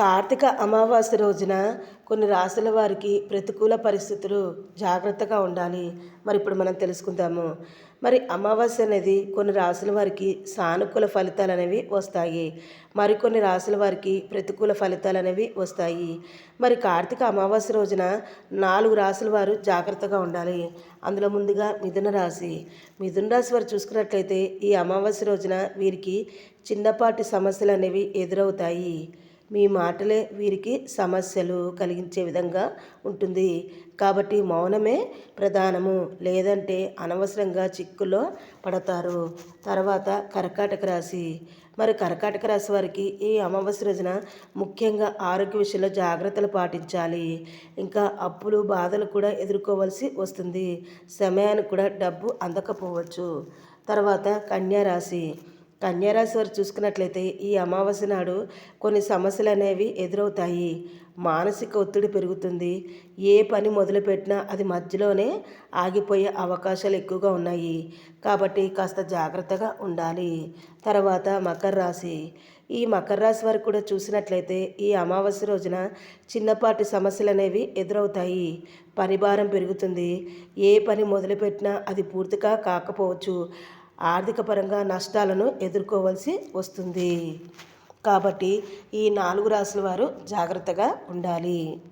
కార్తీక అమావాస్య రోజున కొన్ని రాసుల వారికి ప్రతికూల పరిస్థితులు జాగ్రత్తగా ఉండాలి. మరి ఇప్పుడు మనం తెలుసుకుందాము. మరి అమావాస్య అనేది కొన్ని రాసుల వారికి సానుకూల ఫలితాలు అనేవి వస్తాయి. మరికొన్ని రాసుల వారికి ప్రతికూల ఫలితాలు అనేవి వస్తాయి. మరి కార్తీక అమావాస్య రోజున నాలుగు రాసుల వారు జాగ్రత్తగా ఉండాలి. అందులో ముందుగా మిథున రాశి. మిథున రాశి వారు చూసుకున్నట్లయితే ఈ అమావాస్య రోజున వీరికి చిన్నపాటి సమస్యలు అనేవి ఎదురవుతాయి. మీ మాటలే వీరికి సమస్యలు కలిగించే విధంగా ఉంటుంది. కాబట్టి మౌనమే ప్రధానము. లేదంటే అనవసరంగా చిక్కులో పడతారు. తర్వాత కర్కాటక రాశి. మరి కర్కాటక రాశి వారికి ఈ అమావాస్య రోజున ముఖ్యంగా ఆరోగ్య విషయంలో జాగ్రత్తలు పాటించాలి. ఇంకా అప్పులు బాధలు కూడా ఎదుర్కోవాల్సి వస్తుంది. సమయానికి కూడా డబ్బు అందకపోవచ్చు. తర్వాత కన్యా రాశి. కన్యారాశి వారు చూసుకున్నట్లయితే ఈ అమావాస్య నాడు కొన్ని సమస్యలు అనేవి ఎదురవుతాయి. మానసిక ఒత్తిడి పెరుగుతుంది. ఏ పని మొదలుపెట్టినా అది మధ్యలోనే ఆగిపోయే అవకాశాలు ఎక్కువగా ఉన్నాయి. కాబట్టి కాస్త జాగ్రత్తగా ఉండాలి. తర్వాత మకర రాశి. ఈ మకర రాశి వారికి కూడా చూసినట్లయితే ఈ అమావాస్య రోజున చిన్నపాటి సమస్యలు అనేవి ఎదురవుతాయి. పనిభారం పెరుగుతుంది. ఏ పని మొదలుపెట్టినా అది పూర్తిగా కాకపోవచ్చు. ఆర్థికపరంగా నష్టాలను ఎదుర్కోవాల్సి వస్తుంది. కాబట్టి ఈ నాలుగు రాసుల వారు జాగ్రత్తగా ఉండాలి.